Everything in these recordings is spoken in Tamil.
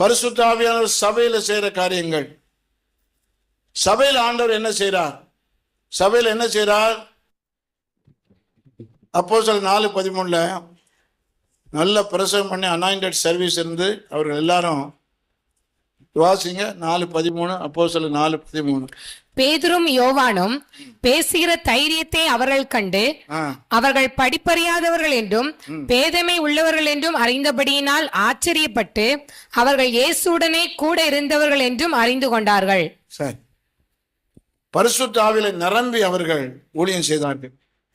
பரிசுத்தாவியானவர் சபையில் செய்கிற காரியங்கள். சபையில் ஆண்டவர் என்ன செய்கிறார் சபையில் என்ன செய்கிறார் அப்போ சில நாலு பதிமூணில் நல்ல பிரசவம் பண்ணி அனாயிண்டட் சர்வீஸ் இருந்து அவர்கள் எல்லாரும் வாசிங்க. நாலு பதிமூணு அப்போ சில நாலு பதிமூணு. பேதுரும் யோவானும் பேசுகிற தைரியத்தை அவர்கள் கண்டு அவர்கள் படிப்பறியாதவர்கள் என்றும் பேதமை உள்ளவர்கள் என்றும் அறிந்தபடியினால் ஆச்சரியப்பட்டு அவர்கள் இயேசுடனே கூட இருந்தவர்கள் என்றும் அறிந்து கொண்டார்கள். சரி. பரிசுத்த ஆவியில நிரம்பி அவர்கள் ஊழியம் செய்தார்கள்.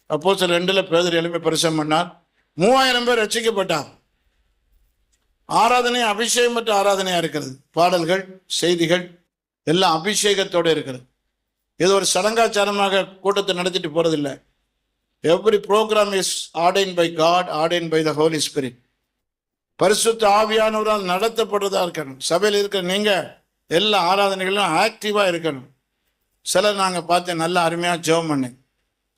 அப்போ சில ரெண்டுல பேதர் எலும்பி பரிசம் பண்ணார். மூவாயிரம் பேர் ரட்சிக்கப்பட்டார். ஆராதனை அபிஷேகம் பெற்ற ஆராதனையா இருக்கிறது. பாடல்கள் செய்திகள் எல்லாம் அபிஷேகத்தோட இருக்கிறது. இது ஒரு சடங்காச்சாரமாக கூட்டத்தை நடத்திட்டு போறதில்லை. Every program is ordain by God ordain by the holy spirit பரிசுத்த ஆவியானவரால் நடத்தப்படுறதா இருக்கணும். சபையில் இருக்கிற நீங்கள் எல்லா ஆராதனைகளும் ஆக்டிவாக இருக்கணும். சிலர் நாங்கள் பார்த்து நல்லா அருமையாக ஜெபம் பண்ணேன்.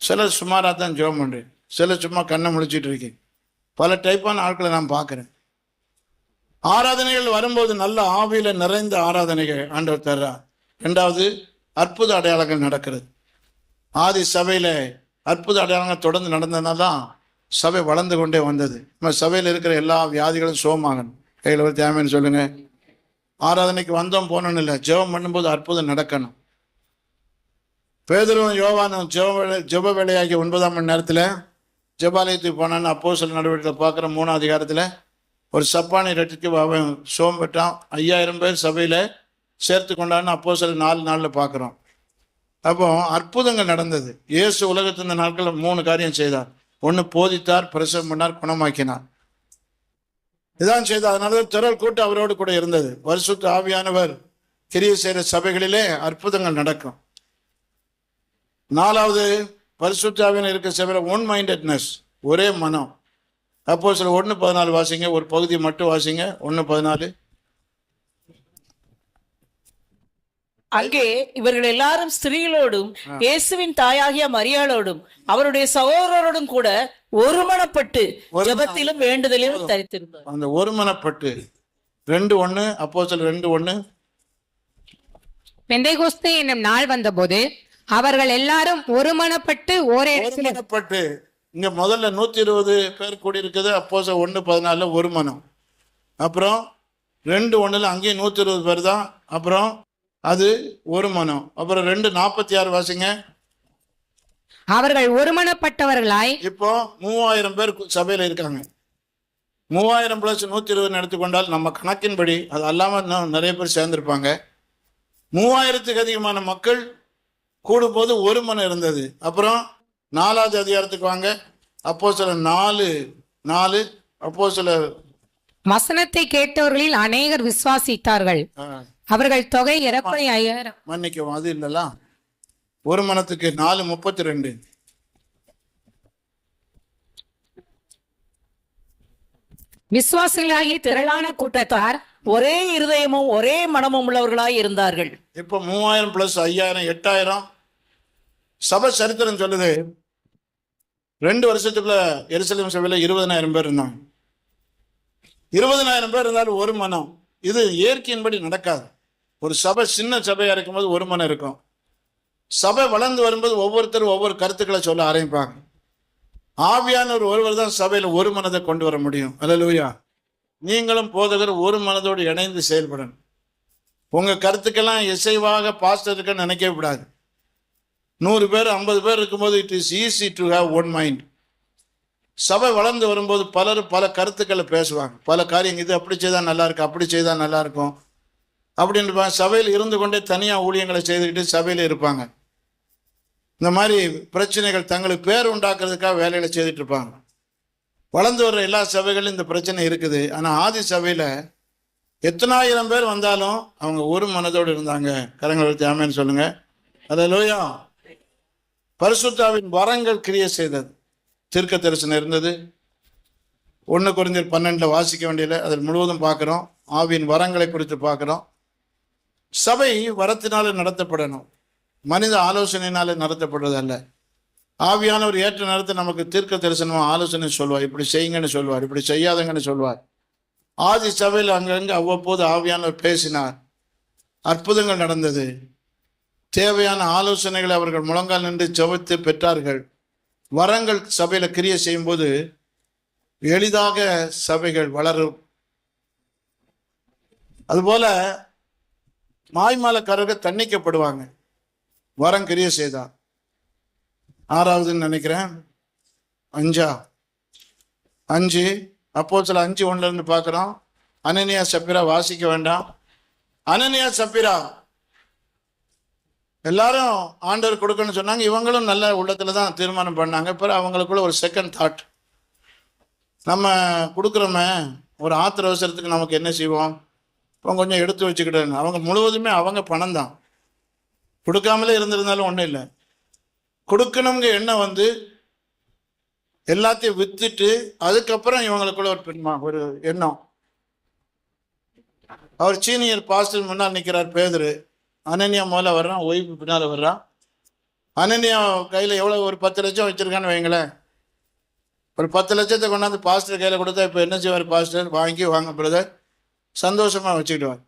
சிலர் சுமாராக தான் ஜெபம் பண்ணுறேன் சிலர் சும்மா கண்ணை முடிச்சிட்டு இருக்கேன். பல டைப்பான ஆட்களை நான் பார்க்குறேன். ஆராதனைகள் வரும்போது நல்ல ஆவியில் நிறைந்த ஆராதனைகள் ஆண்டவர் தர்றார். ரெண்டாவது அற்புத அடையாளங்கள் நடக்கிறது. ஆதி சபையில் அற்புத அடையாளங்கள் தொடர்ந்து நடந்ததுனால தான் சபை வளர்ந்து கொண்டே வந்தது. நம்ம சபையில் இருக்கிற எல்லா வியாதிகளும் சோமாகணும் கையில் ஒரு தேவைன்னு சொல்லுங்கள் ஆராதனைக்கு வந்தோம் போனோன்னு இல்லை. ஜெபம் பண்ணும்போது அற்புதம் நடக்கணும். பேதரும் யோவானும் ஜெப வேலை ஜெப வேலையாகி ஒன்பதாம் மணி நேரத்தில் ஜெபாலயத்துக்கு போனான்னு அப்போ சில நடவடிக்கையில் பார்க்குற மூணாம் அதிகாரத்தில் ஒரு சப்பானி ரெட்டிக்கு அவன் சோம் ஐயாயிரம் பேர் சபையில் சேர்த்து கொண்டான்னு அப்போ சில நாலு நாளில் பார்க்குறோம். அப்போ அற்புதங்கள் நடந்தது. இயேசு உலகத்து இந்த நாட்களில் மூணு காரியம் செய்தார். ஒன்று போதித்தார் பிரசவம் பண்ணார் குணமாக்கினார். இதான் செய்தார். அதனால தான் திரள் கூட்டம் அவரோடு கூட இருந்தது. வருஷத்து ஆவியானவர் கிரிய செய்கிற சபைகளிலே அற்புதங்கள் நடக்கும். நாலாவது பரிசுத்தாவின் இருக்க சபையில் ஒன் மைண்டட்னஸ் ஒரே மனம். அப்போ சில ஒன்று பதினாலு வாசிங்க ஒரு பகுதி மட்டும் வாசிங்க ஒன்று பதினாலு. அங்கே இவர்கள் எல்லாரும் ஸ்திரீகளோடும் இயேசுவின் தாயாகிய மரியாளோடும் அவருடைய சகோதரரோடும் கூட ஒருமனப்பட்டு ஜெபத்திலும் வேண்டுதலிலும் தரித்திருந்தார். அந்த ஒருமனப்பட்டு ரெண்டு ஒன்று அப்போ சில ரெண்டு ஒன்று பெந்தைகோஸ்தே என்னும் நாள் வந்தபோது அவர்கள் எல்லாரும் ஒருமனப்பட்டு இடத்தில் ஒருமனப்பட்டு. இங்க முதல்ல நூத்தி இருபது பேர் கூடி இருக்குது அப்போ ஒன்று பதினாலுல ஒரு மனம் அப்புறம் ரெண்டு ஒண்ணுல அங்கேயும் நூத்தி இருபது பேர் தான். அப்புறம் அது ஒரு மனம். அப்புறம் ரெண்டு நாற்பத்தி ஆறு வாசிங்க. அவர்கள் ஒருமனப்பட்டவர்களாய் இப்போ மூவாயிரம் பேர் சபையில இருக்காங்க. மூவாயிரம் பிளஸ் நூத்தி இருபது எடுத்துக்கொண்டால் நம்ம கணக்கின்படி அது அல்லாம இன்னும் நிறைய பேர் சேர்ந்திருப்பாங்க. மூவாயிரத்துக்கு அதிகமான மக்கள் கூடும்போது ஒரு மனம் இருந்தது. அப்புறம் நாலாவது அதிகாரத்துக்கு வாங்க. அப்போ சில நாலு நாலு அப்போ சில வசனத்தை கேட்டவர்களில் அநேகர் விசுவாசித்தார்கள். அவர்கள் தொகை இறப்பை ஐயாயிரம். மன்னிக்கவும் அது இல்லைல்ல. ஒரு மனத்துக்கு நாலு முப்பத்தி ரெண்டு விசுவாசிகளாகிய திரளான கூட்டத்தார் ஒரே இருதயமும் ஒரே மனமும் உள்ளவர்களாய் இருந்தார்கள். இப்போ மூவாயிரம் பிளஸ் ஐயாயிரம் எட்டாயிரம். சபை சரித்திரம் சொல்லுது. ரெண்டு வருஷத்துக்குள்ள எருசலேம் சபையில் இருபதனாயிரம் பேர் இருந்தாங்க. இருபதனாயிரம் பேர் இருந்தாலும் ஒரு மனம். இது இயற்கையின்படி நடக்காது. ஒரு சபை சின்ன சபையாக இருக்கும்போது ஒரு மனம் இருக்கும். சபை வளர்ந்து வரும்போது ஒவ்வொருத்தரும் ஒவ்வொரு கருத்துக்களை சொல்ல ஆரம்பிப்பாங்க. ஆவியானவர் ஒருவர் தான் சபையில் ஒரு மனதை கொண்டு வர முடியும். அல்லலூயா நீங்களும் போதகர் ஒரு மனதோடு இணைந்து செயல்படணும். உங்கள் கருத்துக்கெல்லாம் இசைவாக பாஸ்டர் இருக்குன்னு நினைக்கவே கூடாது. நூறு பேர் ஐம்பது பேர் இருக்கும்போது it is easy to have one mind சபை வளர்ந்து வரும்போது பலர் பல கருத்துக்களை பேசுவாங்க. பல காரியங்கள் இது அப்படி செய்தால் நல்லாயிருக்கும் அப்படி செய்தால் நல்லாயிருக்கும் அப்படின்னு சபையில் இருந்து கொண்டே தனியாக ஊழியங்களை செய்துக்கிட்டு சபையில் இருப்பாங்க. இந்த மாதிரி பிரச்சனைகள் தங்களுக்கு பேர் உண்டாக்குறதுக்காக வேலைகளை செய்துட்டு இருப்பாங்க. வளர்ந்து வர்ற எல்லா சபைகளும் இந்த பிரச்சனை இருக்குது. ஆனால் ஆதி சபையில் எத்தனாயிரம் பேர் வந்தாலும் அவங்க ஒரு மனதோடு இருந்தாங்க. கரங்கள் எடுத்து ஆமேன்னு சொல்லுங்க. லோயா பரிசுத்தாவின் வரங்கள் கிரியை செய்தது. தீர்க்க தரிசனம் இருந்தது. ஒன்று குறைஞ்சர் பன்னெண்டில் வாசிக்க வேண்டியதில்லை. அதில் முழுவதும் பார்க்குறோம். ஆவியின் வரங்களை குறித்து பார்க்குறோம். சபை வரத்தினால நடத்தப்படணும். மனித ஆலோசனையினால நடத்தப்படுறது அல்ல. ஆவியானவர் ஏற்ற நேரத்தில் நமக்கு தீர்க்க தரிசனமாக ஆலோசனை சொல்வார். இப்படி செய்யுங்கன்னு சொல்வார். இப்படி செய்யாதங்கன்னு சொல்வார். ஆதி சபையில் அங்கங்கே அவ்வப்போது ஆவியானவர் பேசினார். அற்புதங்கள் நடந்தது. தேவையான ஆலோசனைகளை அவர்கள் முழங்கால் நின்று ஜெபித்து பெற்றார்கள். வரங்கள் சபையில் கிரியை செய்யும்போது எளிதாக சபைகள் வளரும். அதுபோல மாய்மாலக்காரர்கள் தண்டிக்கப்படுவாங்க. வரம் கிரிய செய்தா. ஆறாவதுன்னு நினைக்கிறேன். அஞ்சா. அஞ்சு. அப்போ சில அஞ்சு ஒன்றுலேருந்து பார்க்குறோம். அனனியா சப்பிரா வாசிக்க வேண்டாம். அனனியா சப்பிரா. எல்லாரும் ஆண்டவர் கொடுக்கணும்னு சொன்னாங்க. இவங்களும் நல்ல உள்ளத்துல தான் தீர்மானம் பண்ணாங்க. பிறகு அவங்களுக்குள்ள ஒரு செகண்ட் தாட் நம்ம கொடுக்குறோமே. ஒரு ஆத்திர அவசரத்துக்கு நமக்கு என்ன செய்வோம்? இப்போ கொஞ்சம் எடுத்து வச்சுக்கிட்டாங்க அவங்க முழுவதுமே அவங்க பணம் தான் கொடுக்காமலே இருந்திருந்தாலும் ஒன்றும் இல்லை. கொடுக்கணுங்க எண்ணம் வந்து எல்லாத்தையும் வித்துட்டு அதுக்கப்புறம் இவங்களுக்குள்ள ஒரு பெண்மா ஒரு எண்ணம். அவர் சீனியர் பாஸ்டர் முன்னால் நிற்கிறார் பேதரு. அனன்யா முதல்ல வர்றான் ஒய்ஃபு பின்னால் வர்றான். அனன்யா கையில் எவ்வளோ ஒரு பத்து லட்சம் வச்சுருக்கான்னு வைங்களேன். ஒரு பத்து லட்சத்தை கொண்டாந்து பாஸ்டர் கையில் கொடுத்தா இப்போ என்ன செய்வார் பாஸ்டர்? வாங்கி வாங்க பிரதர் சந்தோஷமாக வச்சுக்கிடுவார்.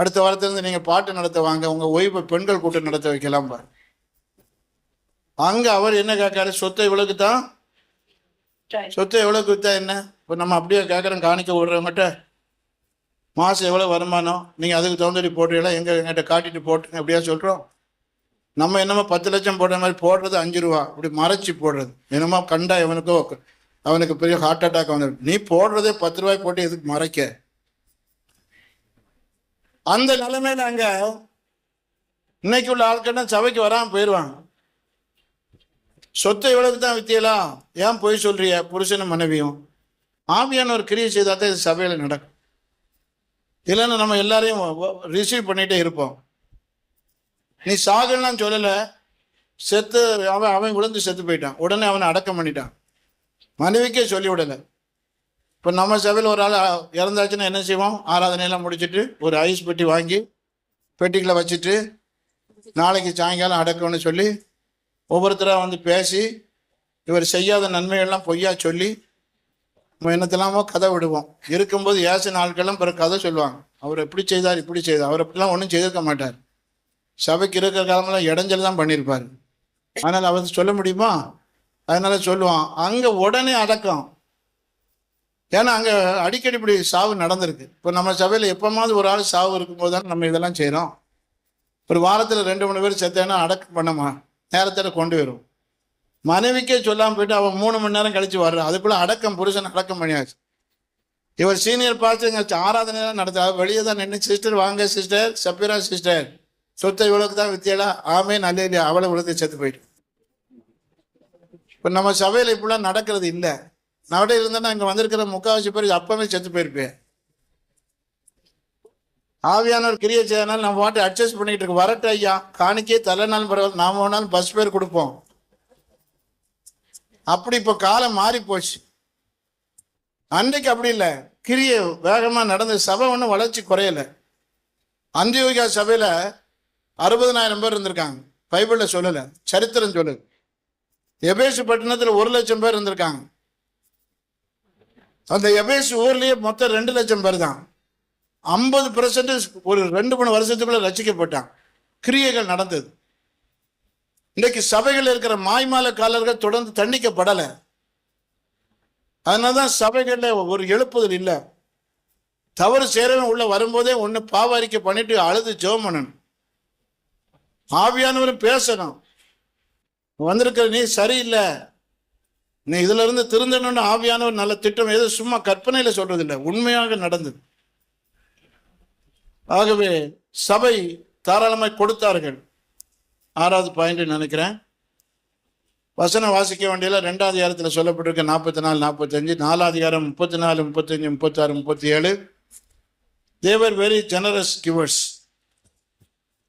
அடுத்த வாரத்திலிருந்து நீங்கள் பாட்டு நடத்த வாங்க உங்கள் ஒய்ஃபை பெண்கள் கூட்டம் நடத்த வைக்கலாம் பாரு. அங்கே அவர் என்ன கேட்காரு? சொத்தை இவ்வளோக்கு தான் சொத்தை எவ்வளோக்கு வித்தா என்ன? இப்போ நம்ம அப்படியே கேட்குறோம் காணிக்க விடுறவங்ககிட்ட மாதம் எவ்வளோ வருமானம்? நீங்கள் அதுக்கு தகுந்தடி போடுறீங்களா? எங்கே எங்கிட்ட காட்டிட்டு போட்டுங்க அப்படியா சொல்கிறோம் நம்ம என்னமோ பத்து லட்சம் போடுற மாதிரி போடுறது அஞ்சு ரூபா. இப்படி மறைச்சி போடுறது. என்னமோ கண்டா இவனுக்கோ அவனுக்கு பெரிய ஹார்ட் அட்டாக் வந்துடும் நீ போடுறதே பத்து ரூபாய் போட்டு எதுக்கு மறைக்க? அந்த நிலைமையில அங்க இன்னைக்கு உள்ள ஆட்கள் சபைக்கு வராம போயிடுவாங்க சொத்தை இவ்வளவு தான் வித்தியலா ஏன் போய் சொல்றிய புருஷனும் மனைவியும். ஆவியான ஒரு கிரியை செய்தா தான் இது சபையில் நடக்கும். இல்லைன்னா நம்ம எல்லாரையும் ரிசீவ் பண்ணிட்டே இருப்போம். நீ சாகலாம் சொல்லலை. செத்து அவன் அவன் விழுந்து செத்து போயிட்டான். உடனே அவனை அடக்கம் பண்ணிட்டான். மனைவிக்கே சொல்லி விடலை இப்போ நம்ம சபையில் ஒரு ஆள் இறந்தாச்சுன்னா என்ன செய்வோம்? ஆராதனையெல்லாம் முடிச்சுட்டு ஒரு ஐஸ் பெட்டி வாங்கி பெட்டிகளை வச்சுட்டு நாளைக்கு சாயங்காலம் அடக்கம்னு சொல்லி ஒவ்வொருத்தராக வந்து பேசி இவர் செய்யாத நன்மைகள்லாம் பொய்யா சொல்லி நம்ம என்னத்தெல்லாமோ கதை விடுவோம். இருக்கும்போது ஏச நாட்கள்லாம் பிறகு கதை சொல்லுவாங்க. அவர் எப்படி செய்தார் இப்படி செய்தார். அவர் அப்படிலாம் ஒன்றும் செய்திருக்க மாட்டார். சபைக்கு இருக்கிற காலமெல்லாம் இடைஞ்சல் தான் பண்ணியிருப்பார். அதனால் அவர் சொல்ல முடியுமா? அதனால் சொல்லுவான் அங்கே உடனே அடக்கம். ஏன்னா அங்கே அடிக்கடி இப்படி சாவு நடந்திருக்கு. இப்போ நம்ம சபையில் எப்போமாவது ஒரு ஆள் சாவு இருக்கும்போது தானே நம்ம இதெல்லாம் செய்கிறோம் ஒரு வாரத்தில் ரெண்டு மூணு பேர் செத்தேன்னா அடக்கம் பண்ணமா? நேரத்தில் கொண்டு வரும் மனைவிக்கே சொல்லாமல் போயிட்டு அவன் மூணு மணி நேரம் கழிச்சு வர்றான் அதுக்குள்ளே அடக்கம் புருஷன் அடக்கம் பண்ணியாச்சு. இவர் சீனியர் பார்த்து ஆராதனைலாம் நடத்த வெளியே தான் நின்று சிஸ்டர் வாங்க சிஸ்டர் சப்பீரா சிஸ்டர் சொத்தை இவ்வளவுக்கு தான் வித்தியலா ஆமே நல்ல இல்லையா அவளை உலகத்தை செத்து போயிட்டு. இப்போ நம்ம சபையில் இப்படிலாம் நடக்கிறது இல்லை. நவடை இருந்தேன்னா இங்கே வந்திருக்கிற முக்காவாசி பேர் அப்பவே செத்து போயிருப்பேன். ஆவியானவர் கிரியை செய்யனால நம்ம வாட்டி அட்ஜஸ்ட் பண்ணிக்கிட்டு இருக்கு வரட்டு ஐயா காணிக்கே தலைநாள் பரவாயில்ல. நாம வேணாலும் பஸ் பேர் கொடுப்போம். அப்படி இப்போ காலம் மாறி போச்சு அன்றைக்கு அப்படி இல்லை. கிரியை வேகமாக நடந்து சபை ஒன்றும் வளர்ச்சி குறையலை. அந்தியோகியா சபையில் அறுபதனாயிரம் பேர் இருந்திருக்காங்க. பைபிளில் சொல்லல சரித்திரம் சொல்லுது எபேசு பட்டினத்தில் ஒரு லட்சம் பேர் இருந்திருக்காங்க. அந்த எபேஸ் ஊர்லேயே மொத்தம் ரெண்டு லட்சம் பேர் தான். ஐம்பது பர்சன்டேஜ் ஒரு ரெண்டு மூணு வருஷத்துக்குள்ளே ரசிக்கப்பட்டான். கிரியைகள் நடந்தது. இன்றைக்கு சபைகள் இருக்கிற மாய்மால காலர்கள் தொடர்ந்து தண்டிக்கப்படலை. அதனாலதான் சபைகளில் ஒரு எழுப்புதல் இல்லை. தவறு சேரவன் உள்ள வரும்போதே ஒன்று பாவாரிக்கை பண்ணிட்டு அழுது ஜெபம் பண்ணணும் ஆவியானவரும் பேசணும். வந்திருக்கிற நீ சரியில்லை. நீ இதுல இருந்து திருந்தணும்னு ஒரு நல்ல திட்டம் எது சும்மா கற்பனையில சொல்றது இல்லை உண்மையாக நடந்தது. ஆகவே சபை தாராளமாய் கொடுத்தார்கள். ஆறாவது பாயிண்ட் நினைக்கிறேன். வசனம் வாசிக்க வேண்டியல ரெண்டாவது அதிகாரத்தில் சொல்லப்பட்டிருக்க நாற்பத்தி நாலு நாற்பத்தஞ்சு நாலாவது அதிகாரம் முப்பத்தி நாலு முப்பத்தஞ்சு முப்பத்தாறு முப்பத்தி ஏழு தேவர் வெரி ஜெனரஸ் கிவர்ஸ்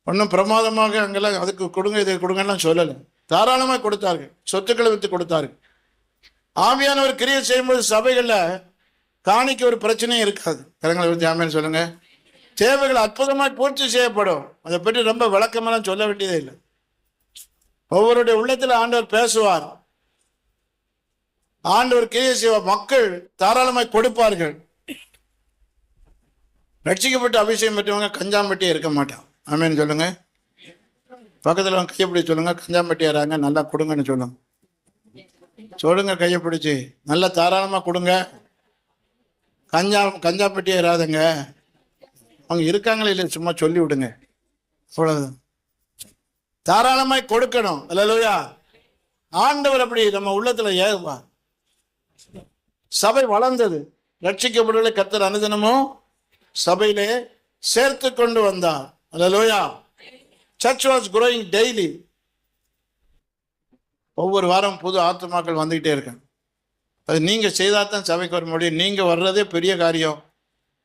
ஒன்றும் பிரமாதமாக அங்கெல்லாம் அதுக்கு கொடுங்க இதை கொடுங்கலாம் சொல்லலை. தாராளமாக கொடுத்தார்கள். சொத்துக்களை விற்று கொடுத்தார்கள். ஆவியானவர் கிரியை செய்யும்போது சபைகளில் காணிக்க ஒரு பிரச்சனையும் இருக்காது. கரங்களை பற்றி ஆமேன்னு சொல்லுங்க. தேவைகள் அற்புதமாக பூர்த்தி செய்யப்படும். அதை பற்றி ரொம்ப விளக்கமெல்லாம் சொல்ல வேண்டியதே இல்லை. ஒவ்வொருடைய உள்ளத்தில் ஆண்டவர் பேசுவார். ஆண்டவர் கிரியை செய்வார் மக்கள் தாராளமாய் கொடுப்பார்கள். ரட்சிக்கப்பட்டு அபிஷேகம் பெற்றவங்க கஞ்சாம்பட்டியே இருக்க மாட்டான். ஆமேன்னு சொல்லுங்க. பக்கத்தில் அவங்க கையை சொல்லுங்க. கஞ்சாம்பட்டி ஏறாங்க நல்லா கொடுங்கன்னு சொல்லுங்க. சொல்லுங்க கையை பிடிச்சி. நல்லா தாராளமாக கொடுங்க. கஞ்சா கஞ்சா பெட்டி ஏறாதுங்க அவங்க இருக்காங்களே இல்லை சும்மா சொல்லி விடுங்க. அவ்வளவுதான். தாராளமாய் கொடுக்கணும். இல்லையா ஆண்டவர் அப்படி நம்ம உள்ளத்துல ஏறுவா சபை வளர்ந்தது. ரட்சிக்கப்படுவதை கத்தர் அனுதினமும் சபையிலே சேர்த்து கொண்டு வந்தார். Loya search was growing daily ஒவ்வொரு வாரம் புது ஆத்துமாக்கள் வந்துக்கிட்டே இருக்காங்க அது நீங்கள் செய்தால் தான் சபைக்கு வர முடியும். நீங்கள் வர்றதே பெரிய காரியம்.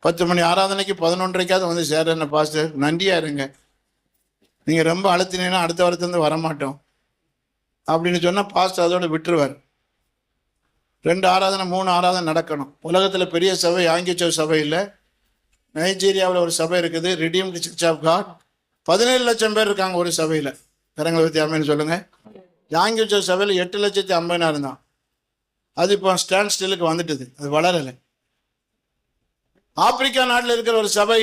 பத்து மணி ஆராதனைக்கு பதினொன்றைக்காவது வந்து சேரன்னு பாஸ்டர். நன்றியாக இருங்க. நீங்கள் ரொம்ப அழுத்தினீங்கன்னா அடுத்த வாரத்துலேருந்து வரமாட்டோம். அப்படின்னு சொன்னால் பாஸ்டர் அதோடு விட்டுருவார். ரெண்டு ஆராதனை மூணு ஆராதனை நடக்கணும். உலகத்தில் பெரிய சபை ஆங்கிச்சோ சபை இல்லை. நைஜீரியாவில் ஒரு சபை இருக்குது. ரிடீம்டு சர்ச் ஆஃப் காட் பதினேழு லட்சம் பேர் இருக்காங்க ஒரு சபையில். கரங்களை பற்றி அமைன்னு சொல்லுங்கள் யாங்கிச்சோ சபையில் எட்டு லட்சத்தி ஐம்பதாயிரம் தான். அது இப்போ ஸ்டாண்ட் ஸ்டில்லுக்கு வந்துட்டுது. அது வளரலை. ஆப்பிரிக்கா நாட்டில் இருக்கிற ஒரு சபை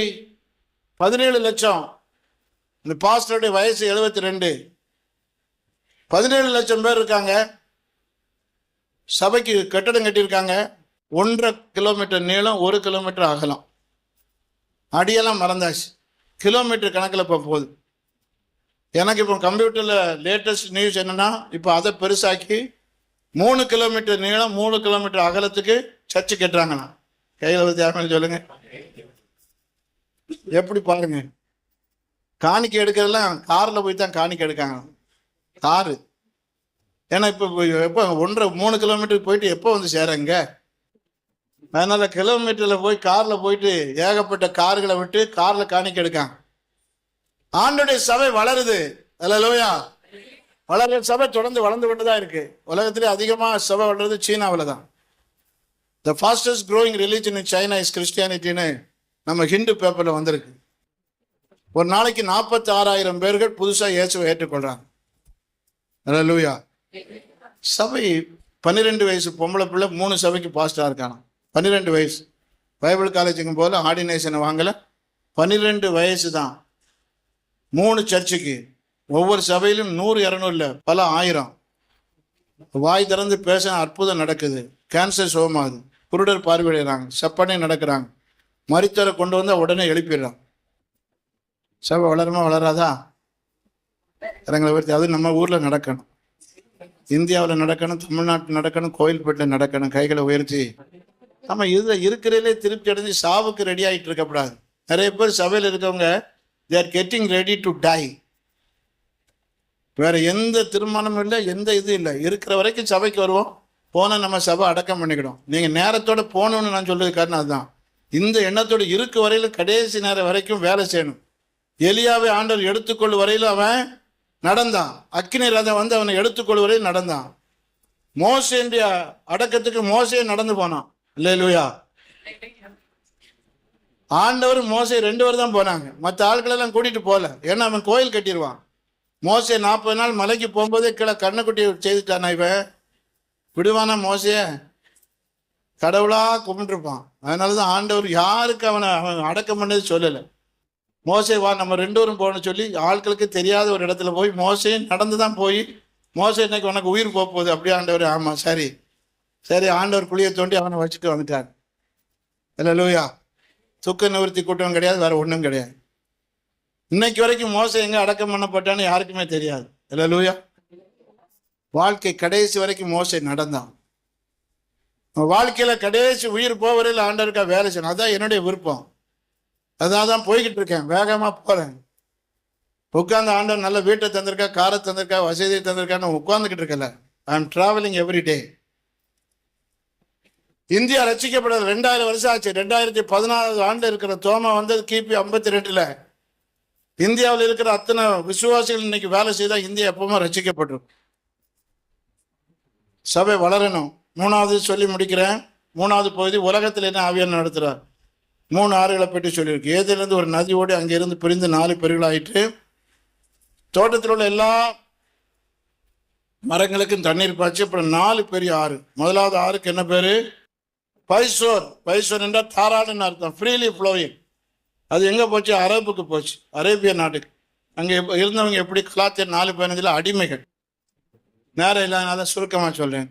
பதினேழு லட்சம். இந்த பாஸ்டருடைய வயசு எழுபத்தி ரெண்டு பதினேழு லட்சம் பேர் இருக்காங்க. சபைக்கு கட்டடம் கட்டியிருக்காங்க. ஒன்றரை கிலோமீட்டர் நீளம் ஒரு கிலோமீட்டர் அகலம். அடியெல்லாம் மறந்தாச்சு. கிலோமீட்டர் கணக்கில் இப்போ போகுது எனக்கு இப்போ கம்ப்யூட்டரில் லேட்டஸ்ட் நியூஸ் என்னென்னா இப்போ அதை பெருசாக்கி மூணு கிலோமீட்டர் நீளம் மூணு கிலோமீட்டர் அகலத்துக்கு சர்ச்சு கட்டுறாங்கண்ணா. கையில் வச்சு சொல்லுங்க. எப்படி பாருங்க. காணிக்கை எடுக்கிறதெல்லாம் காரில் போய் தான் காணிக்கை எடுக்காங்க. காரு. ஏன்னா இப்போ எப்போ ஒன்றரை மூணு கிலோமீட்டருக்கு போயிட்டு எப்போ வந்து சேரங்க? அதனால கிலோமீட்டரில் போய் காரில் போயிட்டு ஏகப்பட்ட கார்களை விட்டு காரில் காணிக்கை எடுக்காங்க. ஆண்டுடைய சபை வளருது. அல்லையா வளர்கிற சபை தொடர்ந்து வளர்ந்து கொண்டு தான் இருக்கு. உலகத்திலே அதிகமாக சபை வளர்றது சீனாவில் தான் the fastest growing religion in China is கிறிஸ்டியானிட்டின்னு நம்ம ஹிந்து பேப்பரில் வந்திருக்கு. ஒரு நாளைக்கு நாற்பத்தி ஆறாயிரம் பேர்கள் புதுசாக இயேசுவை ஏற்றுக்கொள்றாங்க. அல்லேலூயா சபை பன்னிரெண்டு வயசு பொம்பளை பிள்ளை மூணு சபைக்கு பாஸ்டாக இருக்கானா பன்னிரெண்டு வயசு. பைபிள் காலேஜுக்கும் போல ஆர்டினேஷனை வாங்கலை. பன்னிரெண்டு வயசு தான் மூணு சர்ச்சுக்கு. ஒவ்வொரு சபையிலும் நூறு இரநூறு இல்லை பல ஆயிரம். வாய் திறந்து பேச அற்புதம் நடக்குது. கேன்சர் சுகமாகுது. குருடர் பார்வையிடுறாங்க. செப்பனே நடக்கிறாங்க. மருத்துவரை கொண்டு வந்தால் உடனே எழுப்பிடுறான். சபை வளருமா வளராதா? இறங்களை பற்றி அது நம்ம ஊரில் நடக்கணும். இந்தியாவில் நடக்கணும் தமிழ்நாட்டில் நடக்கணும் கோயில்பேட்டில் நடக்கணும் கைகளை உயர்த்தி. நம்ம இதில் இருக்கிறதுலே திருப்தி அடைஞ்சு சாவுக்கு ரெடி ஆகிட்டு இருக்கக்கூடாது. நிறைய பேர் சபையில் இருக்கவங்க they are getting ready to die வேறு எந்த திருமணமும் இல்லை எந்த இது இல்லை. இருக்கிற வரைக்கும் சபைக்கு வருவோம். போனால் நம்ம சபை அடக்கம் பண்ணிக்கிடும். நீங்கள் நேரத்தோடு போகணும்னு நான் சொல்கிறது காரணம் அதுதான். இந்த எண்ணத்தோடு இருக்க வரையிலும் கடைசி நேரம் வரைக்கும் வேலை செய்யணும். எலியாவை ஆண்டவர் எடுத்துக்கொள்ளும் வரையிலும் அவன் நடந்தான். அக்கினி ரதம் வந்து அவனை எடுத்துக்கொள் வரையில் நடந்தான். மோசேண்டிய அடக்கத்துக்கு மோசே நடந்து போனான். இல்லை லூயா ஆண்டவர் மோசை ரெண்டு பேர் தான் போனாங்க. மற்ற ஆட்களெல்லாம் கூட்டிகிட்டு போகல. ஏன்னா அவன் கோயில் கட்டிடுவான் மோசை நாற்பது நாள் மலைக்கு போகும்போதே கீழே கண்ணுக்குட்டி செய்துட்டானா இவன்? விடுவானா மோசையை கடவுளாக கும்பிட்டுருப்பான். அதனால தான் ஆண்டவர் யாருக்கு அவனை அவன் அடக்கம் பண்ணது சொல்லலை. மோசை வா நம்ம ரெண்டு பேரும் போகணும்னு சொல்லி ஆட்களுக்கு தெரியாத ஒரு இடத்துல போய் மோசையும் நடந்து தான் போய் மோசை இன்னைக்கு உனக்கு உயிர் போக போகுது? அப்படியே ஆண்டவர் ஆமாம் சரி. சரி ஆண்டவர் குழியை தோண்டி அவனை வச்சுட்டு வந்துட்டார். இல்லை லூயா துக்க நிவர்த்தி கூட்டம் கிடையாது வேற ஒன்றும் கிடையாது. இன்னைக்கு வரைக்கும் மோசம் எங்க அடக்கம் பண்ணப்பட்டான்னு யாருக்குமே தெரியாது. இல்லை லூயா வாழ்க்கை கடைசி வரைக்கும் மோசை நடந்தான். வாழ்க்கையில் வாழ்க்கையில கடைசி உயிர் போவரையில் ஆண்டருக்கா வேலை செய்யணும். அதான் என்னுடைய விருப்பம். அதான் தான் போய்கிட்டு இருக்கேன். வேகமாக போகிறேன் உட்காந்து ஆண்டவர் நல்ல வீட்டை தந்திருக்கா காரை தந்திருக்கா வசதியை தந்திருக்கான்னு உட்காந்துக்கிட்டு இருக்கல I am travelling every day India ரசிக்கப்பட்டது ரெண்டாயிரம் வருஷம் ஆச்சு. ரெண்டாயிரத்தி பதினாறாவது ஆண்டு இருக்கிற தோமா வந்தது கிபி ஐம்பத்தி ரெண்டில் இந்தியாவில் இருக்கிற அத்தனை விசுவாசிகள் இன்னைக்கு வேலை செய்தால் இந்தியா எப்பவுமே ரசிக்கப்படும் சபை வளரணும். மூணாவது சொல்லி முடிக்கிறேன். மூணாவது பகுதி உலகத்தில் என்ன ஆவியான நடத்துகிறார் மூணு ஆறுகளை பற்றி சொல்லியிருக்கு. ஏதிலிருந்து ஒரு நதி ஓடி அங்கிருந்து பிரிந்து நாலு பெருகளாயிட்டு தோட்டத்தில் உள்ள எல்லா மரங்களுக்கும் தண்ணீர் பாய்ச்சி அப்புறம் நாலு பெரிய ஆறு. முதலாவது ஆறுக்கு என்ன பேர்? பைசோர் பைசோர் என்றால் தாராளன்னு அர்த்தம். ஃப்ரீலி ஃப்ளோயிங் அது எங்கே போச்சு? அரபுக்கு போச்சு. அரேபிய நாட்டுக்கு அங்கே இருந்தவங்க எப்படி கலாத்தியர் நாலு பதினஞ்சில் அடிமைகள். நேரம் இல்லாதனால சுருக்கமாக சொல்கிறேன்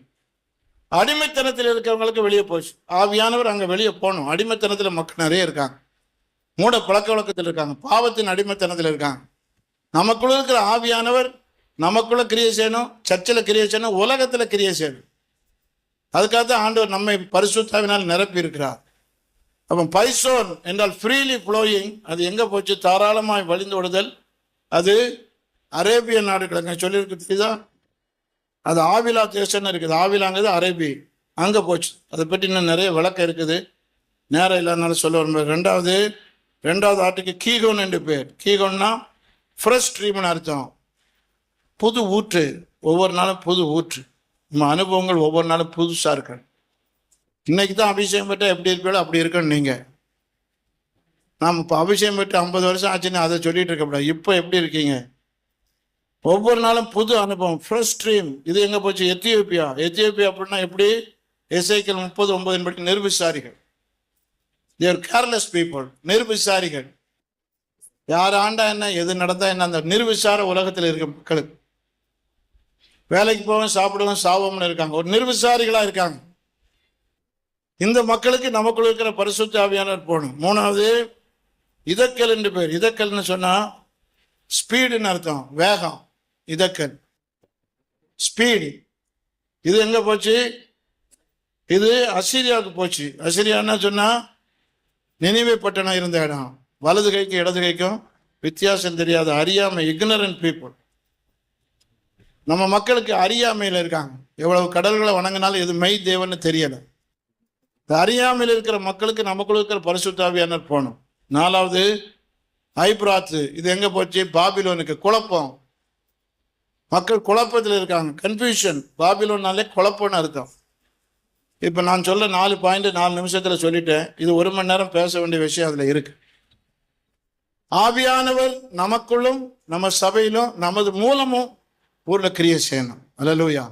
அடிமைத்தனத்தில் இருக்கிறவங்களுக்கு வெளியே போச்சு. ஆவியானவர் அங்கே வெளியே போகணும். அடிமைத்தனத்தில் மக்கள் நிறைய இருக்காங்க. மூட பழக்க வழக்கத்தில் இருக்காங்க. பாவத்தின் அடிமைத்தனத்தில் இருக்காங்க. நமக்குள்ள இருக்கிற ஆவியானவர் நமக்குள்ள கிரியை செய்யணும் சர்ச்சில் கிரியை செய்யணும் உலகத்தில் கிரியை செய்யணும். அதுக்காக தான் ஆண்டவர் நம்மை பரிசுத்தாவினால் நிரப்பி இருக்கிறார் அப்போ பைசோன் என்றால் ஃப்ரீலி ஃப்ளோயிங் அது எங்கே போச்சு? தாராளமாய் வழிந்து விடுதல் அது அரேபிய நாடுகளுங்க சொல்லியிருக்கு தான் அது ஆவிலா தேசம்னு இருக்குது. ஆவிலாங்கிறது அரேபி. அங்கே போச்சு. அதை பற்றி இன்னும் நிறைய விளக்கம் இருக்குது. நேரம் இல்லாதனால சொல்ல வரும்போது ரெண்டாவது ரெண்டாவது ஆட்டுக்கு கீகோன் என்று பேர். கீகோன்னா ஃப்ரெஷ் ட்ரீம்னு அர்த்தம். புது ஊற்று. ஒவ்வொரு நாளும் புது ஊற்று. நம்ம அனுபவங்கள் ஒவ்வொரு நாளும் புதுசாக இருக்கு. இன்னைக்கு தான் அபிஷேகம் பெற்றால் எப்படி இருப்பீங்களோ அப்படி இருக்கணும் நீங்கள் நாம் இப்போ அபிஷேகம் பெற்று ஐம்பது வருஷம் ஆச்சுன்னு அதை சொல்லிட்டு இருக்கக்கூடாது இப்போ எப்படி இருக்கீங்க? ஒவ்வொரு நாளும் புது அனுபவம் ஃப்ரெஷ் ஸ்ட்ரீம் இது எங்கே போச்சு? எத்தியோப்பியா. எத்தியோப்பியா அப்படின்னா எப்படி? எஸ்ஐக்கள் முப்பது ஒன்பது படி நிர்விசாரிகள். தேர் கேர்லெஸ் பீப்புள் நிர்விசாரிகள். யார் ஆண்டா என்ன எது நடந்தா என்ன அந்த நிர்விசார உலகத்தில் இருக்க மக்களுக்கு வேலைக்கு போவோம் சாப்பிடுவோம் சாவோம்னு இருக்காங்க. ஒரு நிர்விசாரிகளாக இருக்காங்க. இந்த மக்களுக்கு நமக்குள் இருக்கிற பரிசுத்த ஆவியானவர் போகணும். மூணாவது இதக்கல் என்று பேர். இதக்கல்னு சொன்னால் ஸ்பீடுன்னு அர்த்தம். வேகம். இதக்கல். ஸ்பீடு. இது எங்கே போச்சு? இது அசிரியாவுக்கு போச்சு. அசிரியான்னு சொன்னால் நினைவே பட்டணம் இருந்த இடம். வலது கைக்கும் இடது கைக்கும் வித்தியாசம் தெரியாத அறியாமை ignorant பீப்புள் நம்ம மக்களுக்கு அறியாமையில் இருக்காங்க. எவ்வளவு கடல்களை வணங்கினாலும் எது மெய் தேவன்னு தெரியலை. அறியாமையில் இருக்கிற மக்களுக்கு நமக்குள்ள இருக்கிற பரிசுத்தாவியானர் போகணும். நாலாவது ஐப்ராத்து இது எங்கே போச்சு? பாபிலோனுக்கு குழப்பம். மக்கள் குழப்பத்தில் இருக்காங்க. கன்ஃபியூஷன் பாபிலோன்னாலே குழப்பம்னு அர்த்தம். இப்போ நான் சொல்ல நாலு பாயிண்ட் நாலு நிமிஷத்தில் சொல்லிட்டேன். இது ஒரு மணி நேரம் பேச வேண்டிய விஷயம் அதில் இருக்கு. ஆவியானவர் நமக்குள்ளும் நம்ம சபையிலும் நமது மூலமும் பூர்ண கிரியை செய்யணும். அலலூயா